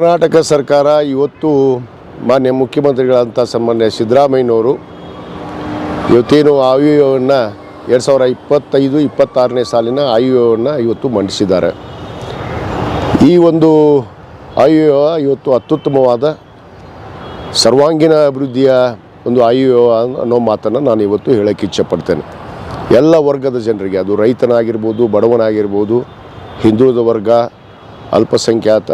ಕರ್ನಾಟಕ ಸರ್ಕಾರ ಇವತ್ತು ಮಾನ್ಯ ಮುಖ್ಯಮಂತ್ರಿಗಳಂಥ ಸಾಮಾನ್ಯ ಸಿದ್ದರಾಮಯ್ಯನವರು ಇವತ್ತೇನು ಆಯುವನ್ನು ಎರಡು ಸಾವಿರ ಇಪ್ಪತ್ತೈದು, ಇಪ್ಪತ್ತಾರನೇ ಸಾಲಿನ ಆಯುವನ್ನು ಇವತ್ತು ಮಂಡಿಸಿದ್ದಾರೆ. ಈ ಒಂದು ಆಯುವ ಇವತ್ತು ಅತ್ಯುತ್ತಮವಾದ ಸರ್ವಾಂಗೀಣ ಅಭಿವೃದ್ಧಿಯ ಒಂದು ಆಯುವ ಅನ್ನೋ ಮಾತನ್ನು ನಾನು ಇವತ್ತು ಹೇಳೋಕ್ಕೆ ಇಚ್ಛಪಡ್ತೇನೆ. ಎಲ್ಲ ವರ್ಗದ ಜನರಿಗೆ, ಅದು ರೈತನಾಗಿರ್ಬೋದು, ಬಡವನಾಗಿರ್ಬೋದು, ಹಿಂದುಳಿದ ವರ್ಗ, ಅಲ್ಪಸಂಖ್ಯಾತ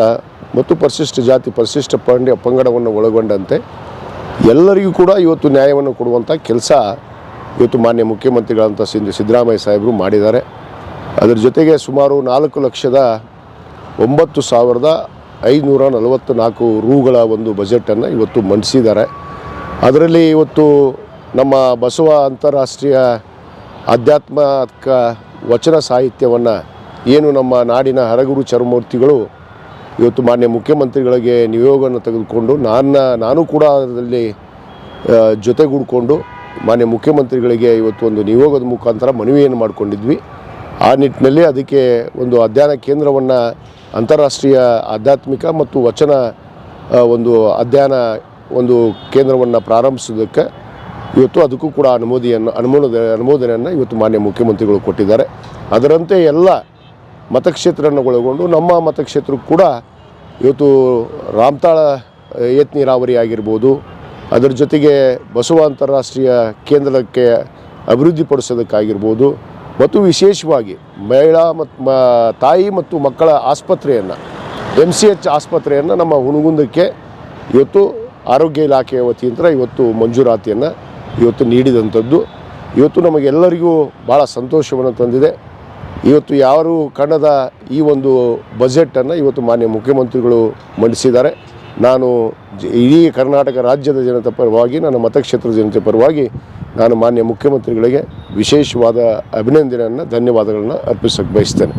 ಮತ್ತು ಪರಿಶಿಷ್ಟ ಜಾತಿ, ಪರಿಶಿಷ್ಟ ಪಂಡ ಪಂಗಡವನ್ನು ಒಳಗೊಂಡಂತೆ ಎಲ್ಲರಿಗೂ ಕೂಡ ಇವತ್ತು ನ್ಯಾಯವನ್ನು ಕೊಡುವಂಥ ಕೆಲಸ ಇವತ್ತು ಮಾನ್ಯ ಮುಖ್ಯಮಂತ್ರಿಗಳಂತ ಸಿಂಧು ಸಿದ್ದರಾಮಯ್ಯ ಸಾಹೇಬರು ಮಾಡಿದ್ದಾರೆ. ಅದರ ಜೊತೆಗೆ ಸುಮಾರು ನಾಲ್ಕು ಲಕ್ಷದ ಒಂಬತ್ತು ಸಾವಿರದ ಐನೂರ ನಲವತ್ತು ನಾಲ್ಕು ರೂಗಳ ಒಂದು ಬಜೆಟನ್ನು ಇವತ್ತು ಮಂಡಿಸಿದ್ದಾರೆ. ಅದರಲ್ಲಿ ಇವತ್ತು ನಮ್ಮ ಬಸವ ಅಂತಾರಾಷ್ಟ್ರೀಯ ಆಧ್ಯಾತ್ಮಕ ವಚನ ಸಾಹಿತ್ಯವನ್ನು ಏನು ನಮ್ಮ ನಾಡಿನ ಹರಗುರು ಚರಮೂರ್ತಿಗಳು ಇವತ್ತು ಮಾನ್ಯ ಮುಖ್ಯಮಂತ್ರಿಗಳಿಗೆ ನಿಯೋಗವನ್ನು ತೆಗೆದುಕೊಂಡು ನಾನು ನಾನು ಕೂಡ ಅದರಲ್ಲಿ ಜೊತೆಗೂಡ್ಕೊಂಡು ಮಾನ್ಯ ಮುಖ್ಯಮಂತ್ರಿಗಳಿಗೆ ಇವತ್ತು ಒಂದು ನಿಯೋಗದ ಮುಖಾಂತರ ಮನವಿಯನ್ನು ಮಾಡಿಕೊಂಡಿದ್ವಿ. ಆ ನಿಟ್ಟಿನಲ್ಲಿ ಅದಕ್ಕೆ ಒಂದು ಅಧ್ಯಯನ ಕೇಂದ್ರವನ್ನು ಅಂತಾರಾಷ್ಟ್ರೀಯ ಆಧ್ಯಾತ್ಮಿಕ ಮತ್ತು ವಚನ ಒಂದು ಅಧ್ಯಯನ ಒಂದು ಕೇಂದ್ರವನ್ನು ಪ್ರಾರಂಭಿಸೋದಕ್ಕೆ ಇವತ್ತು ಅದಕ್ಕೂ ಕೂಡ ಅನುಮೋದಿಯನ್ನು, ಅನುಮೋದ, ಅನುಮೋದನೆಯನ್ನು ಇವತ್ತು ಮಾನ್ಯ ಮುಖ್ಯಮಂತ್ರಿಗಳು ಕೊಟ್ಟಿದ್ದಾರೆ. ಅದರಂತೆ ಎಲ್ಲ ಮತಕ್ಷೇತ್ರವನ್ನು ಒಳಗೊಂಡು ನಮ್ಮ ಮತಕ್ಷೇತ್ರಕ್ಕೂ ಕೂಡ ಇವತ್ತು ರಾಮತಾಳ ಏತ್ ನೀರಾವರಿ ಆಗಿರ್ಬೋದು. ಅದರ ಜೊತೆಗೆ ಬಸವ ಅಂತಾರಾಷ್ಟ್ರೀಯ ಕೇಂದ್ರಕ್ಕೆ ಅಭಿವೃದ್ಧಿಪಡಿಸೋದಕ್ಕಾಗಿರ್ಬೋದು ಮತ್ತು ವಿಶೇಷವಾಗಿ ಮಹಿಳಾ ಮತ್ತು ತಾಯಿ ಮತ್ತು ಮಕ್ಕಳ ಆಸ್ಪತ್ರೆಯನ್ನು ಎಂ ಸಿ ಎಚ್ ಆಸ್ಪತ್ರೆಯನ್ನು ನಮ್ಮ ಹುಣಗುಂದಕ್ಕೆ ಇವತ್ತು ಆರೋಗ್ಯ ಇಲಾಖೆಯ ವತಿಯಿಂದ ಇವತ್ತು ಮಂಜೂರಾತಿಯನ್ನು ಇವತ್ತು ನೀಡಿದಂಥದ್ದು. ಇವತ್ತು ನಮಗೆಲ್ಲರಿಗೂ ಭಾಳ ಸಂತೋಷವನ್ನು ತಂದಿದೆ. ಇವತ್ತು ಯಾರು ಕನ್ನಡದ ಈ ಒಂದು ಬಜೆಟನ್ನು ಇವತ್ತು ಮಾನ್ಯ ಮುಖ್ಯಮಂತ್ರಿಗಳು ಮಂಡಿಸಿದ್ದಾರೆ. ನಾನು ಇಡೀ ಕರ್ನಾಟಕ ರಾಜ್ಯದ ಜನತೆ ಪರವಾಗಿ, ನನ್ನ ಮತಕ್ಷೇತ್ರದ ಜನತೆ ಪರವಾಗಿ ನಾನು ಮಾನ್ಯ ಮುಖ್ಯಮಂತ್ರಿಗಳಿಗೆ ವಿಶೇಷವಾದ ಅಭಿನಂದನೆಯನ್ನು, ಧನ್ಯವಾದಗಳನ್ನು ಅರ್ಪಿಸಕ್ಕೆ ಬಯಸ್ತೇನೆ.